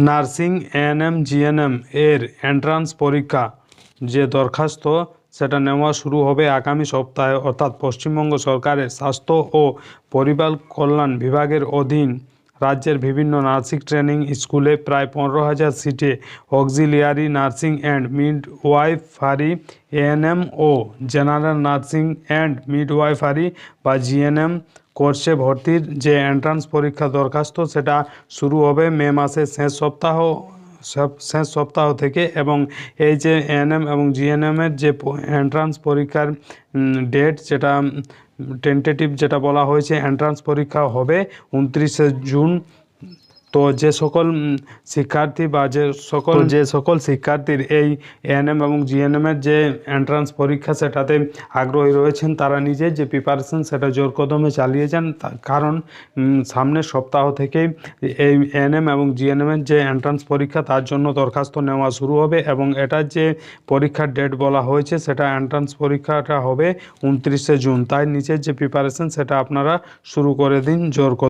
Nursing ANM GNM এর entrance পরীক্ষা যে দরখাস্ত, সেটা নেওয়া শুরু হবে আগামী সপ্তাহে। অর্থাৎ পশ্চিমবঙ্গ সরকারের স্বাস্থ্য ও পরিবার কল্যাণ বিভাগের অধীন রাজ্যের বিভিন্ন নার্সিং ট্রেনিং স্কুলে প্রায় পনেরো হাজার সিটে auxiliary nursing and midwifery ANM O general nursing and mid midwifery বা জিএনএম কোর্সে ভর্তির যে এন্ট্রান্স পরীক্ষা দরখাস্ত, সেটা শুরু হবে মে মাসের শেষ সপ্তাহ সব শেষ সপ্তাহ থেকে এবং এই যে এএনএম এবং জিএনএমের যে এন্ট্রান্স পরীক্ষার ডেট যেটা টেন্টেটিভ যেটা বলা হয়েছে এন্ট্রান্স পরীক্ষা হবে উনত্রিশে জুন তো যে সকল শিক্ষার্থী বা যে সকল যে সকল শিক্ষার্থীর এই এএনএম এবং জিএনএমের যে এন্ট্রান্স পরীক্ষা সেটাতে আগ্রহী রয়েছেন, তারা নিজে যে প্রিপারেশন সেটা জোর কদমে চালিয়ে যান কারণ সামনের সপ্তাহ থেকেই এই এএনএম এবং জিএনএমের যে এন্ট্রান্স পরীক্ষা, তার জন্য দরখাস্ত নেওয়া শুরু হবে এবং এটার যে পরীক্ষার ডেট বলা হয়েছে, সেটা এন্ট্রান্স পরীক্ষাটা হবে উনত্রিশে জুন তাই নিচের যে প্রিপারেশন সেটা আপনারা শুরু করে দিন জোর।